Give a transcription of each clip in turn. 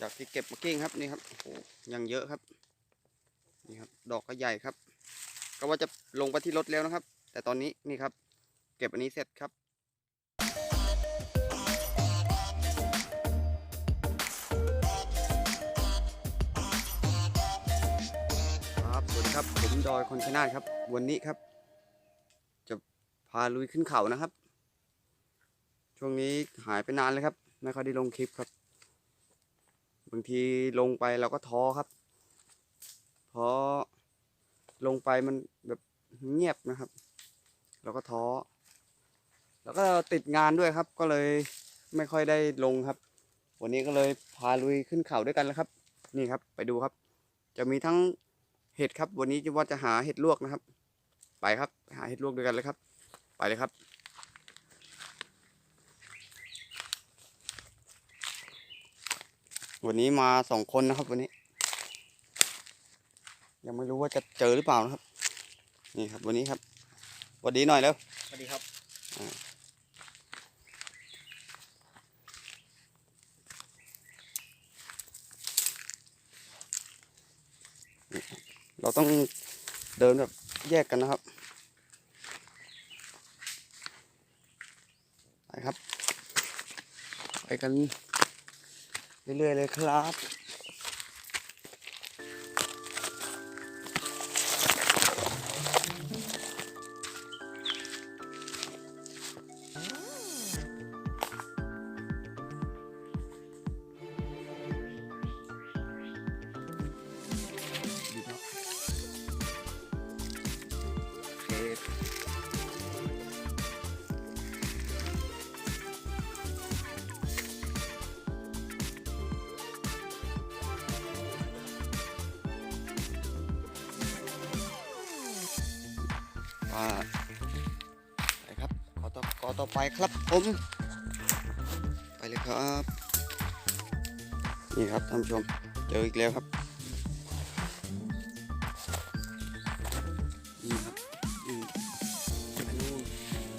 จากที่เก็บมากิ้งครับนี่ครับโอ้โหยังเยอะครับนี่ครับ ดอกก็ใหญ่ครับ ก็ว่าจะลงไปที่รถแล้วนะครับ แต่ตอนนี้นี่ครับ เก็บอันนี้เสร็จครับครับสวัสดีครับผมดอยคอนชนาครับ วันนี้ครับ จะพาลุยขึ้นเขานะครับ ช่วงนี้หายไปนานเลยครับ ไม่ค่อยได้ลงคลิปครับางทีลงไปเราก็ท้อครับเพราะลงไปมันแบบเงียบนะครับ เราก็ท้อ แล้วก็ติดงานด้วยครับ ก็เลยไม่ค่อยได้ลงครับ วันนี้ก็เลยพาลุยขึ้นเขาด้วยกันแล้วครับ นี่ครับ ไปดูครับ จะมีทั้งเห็ดครับ วันนี้จะว่าจะหาเห็ดลวกนะครับ ไปครับ หาเห็ดลวกด้วยกันเลยครับ ไปเลยครับ วันนี้มาสองคนนะครับวันนี้ ยังไม่รู้ว่าจะเจอหรือเปล่านะครับ นี่ครับวันนี้ครับสวัสดีหน่อยแล้วสวัสดีครับเราต้องเดินแบบแยกกันนะครับไปครับ ไปกัน เรื่อยๆเลยครับ่าไปครับขอต่อขอต่อไปครับผมไปเลยครับ นี่ครับท่านผู้ชมเจออีกแล้วครับนี่ครับอืมไปนู่น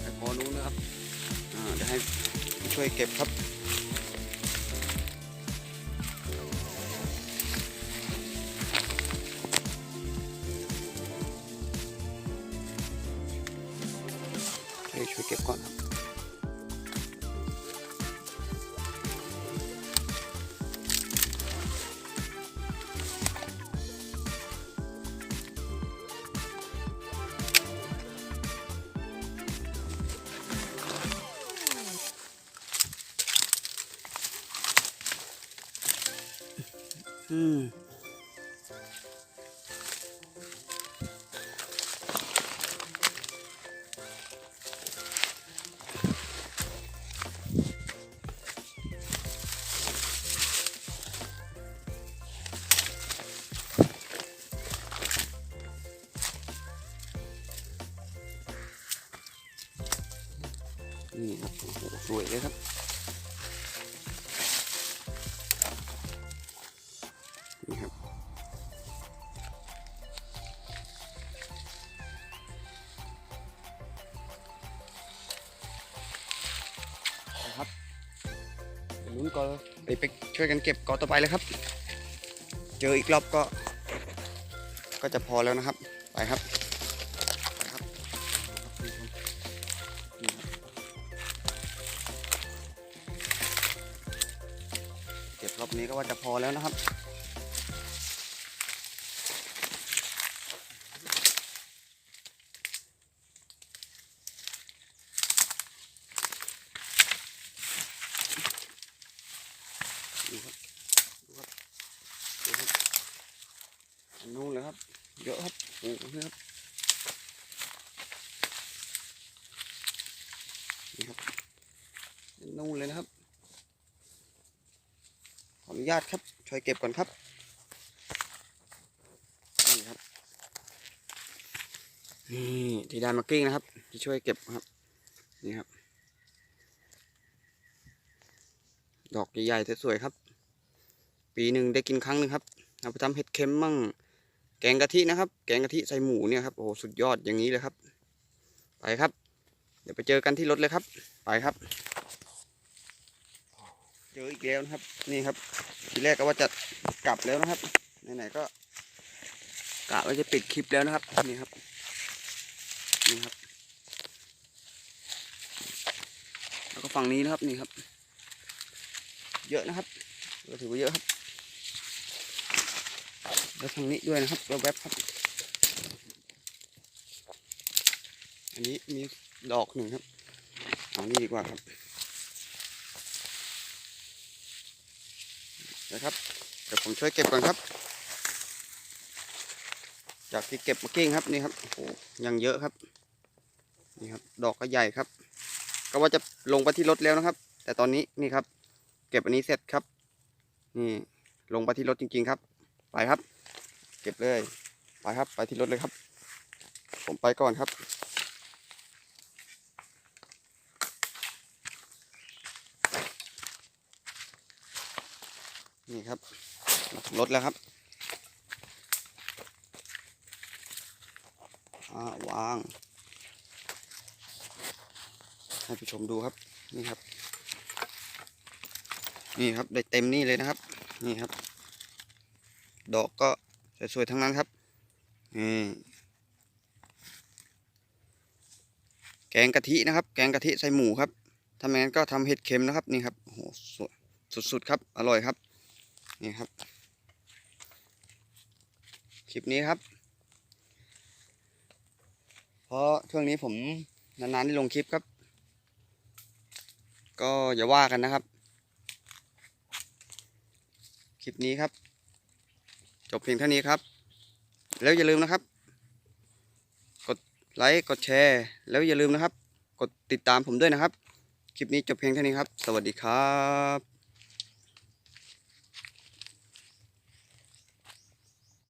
ไปพอนู้นนะครับอ่าเดี๋ยวให้ช่วยเก็บครับ ให้ช่วย นครับอืมนี่ครับโอ้โหสวยเลยครับนี่ครับนะครับไปลุ้นก็ไปไปช่วยกันเก็บกอต่อไปเลยครับ เจออีกรอบก็ ก็จะพอแล้วนะครับ ไปครับ รอบนี้ก็ว่าจะพอแล้วนะครับ ดูครับ ดูครับ ดูครับอันนู้นเลยครับ เยอะครับโอ้โหนี่ครับนี่ครับนู้นเลยนะครับ นุญาตครับ ช่วยเก็บก่อนครับ นี่ครับ นี่ที่ได้มากิ้งนะครับ ที่ช่วยเก็บครับ นี่ครับ ดอกใหญ่ๆสวยๆครับ ปีหนึ่งได้กินครั้งหนึ่งครับ เอาไปทำเห็ดเค็มมั่ง แกงกะทินะครับ แกงกะทิใส่หมูเนี่ยครับ โอ้สุดยอดอย่างนี้เลยครับ ไปครับ เดี๋ยวไปเจอกันที่รถเลยครับ ไปครับ จออีกแล้วนะครับ นี่ครับ ทีแรกก็ว่าจะกลับแล้วนะครับไหนๆก็กะว่าจะปิดคลิปแล้วนะครับนี่ครับนี่ครับ แล้วก็ฝั่งนี้นะครับนี่ครับ เยอะนะครับก็ถือว่าเยอะครับแล้วทางนี้ด้วยนะครับแวบครับ อันนี้มีดอกหนึ่งครับเอานี่ดีกว่าครับ นะครับเดี๋ยวผมช่วยเก็บก่อนครับ จากที่เก็บมื่อกี้ครับนี่ครับโอ้โหยังเยอะครับนี่ครับ ดอกก็ใหญ่ครับ ก็ว่าจะลงไปที่รถแล้วนะครับ แต่ตอนนี้นี่ครับ เก็บอันนี้เสร็จครับ นี่ลงไปที่รถจริง ๆครับ ไปครับ เก็บเลย ไปครับ ไปที่รถเลยครับ ผมไปก่อนครับ นี่ครับรถแล้วครับาวาง ให้ผู้ชมดูครับ นี่ครับ นี่ครับได้เต็มนี่เลยนะครับ นี่ครับ ดอกก็สวยๆทั้งนั้นครับนี่แกงกะทินะครับ แกงกะทิใส่หมูครับทำอย่างนั้นก็ทำเห็ดเค็มนะครับ นี่ครับโหสวยสุดๆครับ อร่อยครับ นี่ครับ คลิปนี้ครับ เพราะช่วงนี้ผมนานๆได้ลงคลิปครับ ก็อย่าว่ากันนะครับ คลิปนี้ครับ จบเพียงเท่านี้ครับ แล้วอย่าลืมนะครับ กดไลค์กดแชร์ แล้วอย่าลืมนะครับ กดติดตามผมด้วยนะครับ คลิปนี้จบเพียงเท่านี้ครับ สวัสดีครับ